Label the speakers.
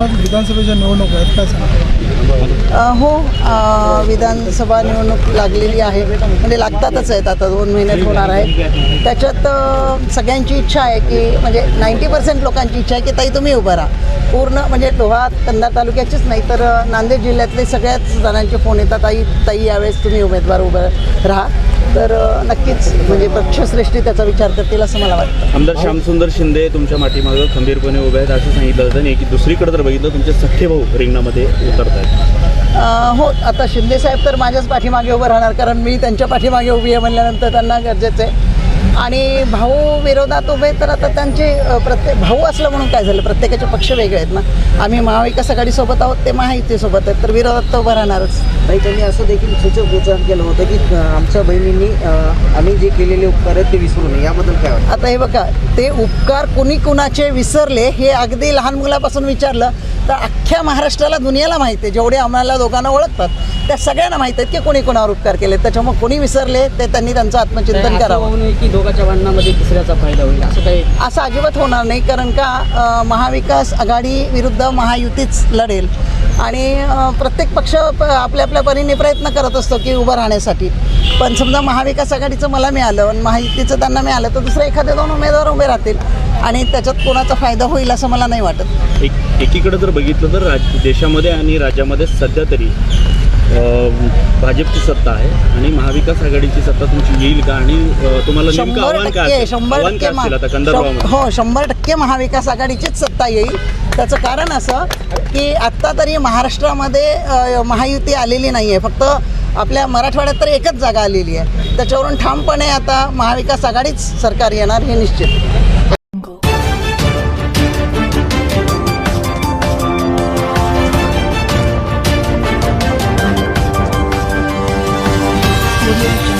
Speaker 1: विधानसभेच्या निवडणूक आहेत काय
Speaker 2: हो विधानसभा निवडणूक लागलेली आहे. म्हणजे लागतातच आहेत आता दोन महिन्यात होणार आहे त्याच्यात सगळ्यांची इच्छा आहे की म्हणजे नाईंटी पर्सेंट लोकांची इच्छा आहे की ताई तुम्ही उभं राहा. पूर्ण म्हणजे लोहा कंधार तालुक्याचीच नाही तर नांदेड जिल्ह्यातले सगळ्याच जणांचे फोन येतात ताई ताई यावेळेस तुम्ही उमेदवार उभं राहा. तर नक्कीच म्हणजे पक्षश्रेष्ठी त्याचा विचार करतील असं मला वाटतं.
Speaker 3: आमदार श्यामसुंदर शिंदे तुमच्या माठीमागं खंबीरपणे उभे आहेत असं सांगितलं जातं आणि की दुसरीकडे जर बघितलं तुमचे सख्खे भाऊ रिंगणामध्ये उतरत आहेत
Speaker 2: हो आता शिंदे साहेब तर माझ्याच पाठीमागे उभं राहणार कारण मी त्यांच्या पाठीमागे उभी आहे म्हणल्यानंतर त्यांना गरजेचं आहे. आणि भाऊ विरोधात उभे तर आता त्यांचे प्रत्येक भाऊ असलं म्हणून काय झालं? प्रत्येकाचे पक्ष वेगळे आहेत ना. आम्ही महाविकास आघाडीसोबत आहोत ते महायुतीसोबत आहेत. तर विरोधात तर उभं राहणारच.
Speaker 4: ताई त्यांनी असं देखील सूचक उच्चार केलं होतं की आमच्या बहिणींनी आम्ही जे केलेले उपकार आहेत ते विसरू नये. याबद्दल काय
Speaker 2: आता हे बघा ते उपकार कुणी कुणाचे विसरले हे अगदी लहान मुलापासून विचारलं तर अख्ख्या महाराष्ट्राला दुनियाला माहिती आहे. जेवढे आम्हाला दोघांना ओळखतात त्या सगळ्यांना माहीत आहेत की कोणी कोणावर उपकार केले. त्याच्यामुळे कोणी विसरले ते त्यांनी त्यांचं आत्मचिंतन करावं.
Speaker 4: की दोघांच्या भांडणामध्ये तिसऱ्याचा फायदा होईल असं काही
Speaker 2: असं अजिबात होणार नाही कारण का महाविकास आघाडी विरुद्ध महायुतीच लढेल. आणि प्रत्येक पक्ष प- आपल्या आपल्या परीने प्रयत्न करत असतो की उभं राहण्यासाठी. पण समजा महाविकास आघाडीचं मला मिळालं आणि महायुतीचं त्यांना मिळालं तर दुसरे एखादे दोन उमेदवार उभे राहतील आणि त्याच्यात कोणाचा फायदा होईल असं मला नाही वाटत.
Speaker 3: एक एकीकडे जर बघितलं तर राज देशामध्ये आणि राज्यामध्ये सध्या तरी भाजपची सत्ता आहे आणि महाविकास आघाडीची सत्ता तुमची येईल का? आणि तुम्हाला
Speaker 2: शंभर टक्के? शंभर टक्के हो शंभर टक्के महाविकास आघाडीचीच सत्ता येईल. त्याचं कारण असं की आत्ता तरी महाराष्ट्रामध्ये महायुती आलेली नाही आहे फक्त आपल्या मराठवाड्यात तर एकच जागा आलेली आहे त्याच्यावरून ठामपणे आता महाविकास आघाडीच सरकार येणार हे निश्चित
Speaker 1: Thank you.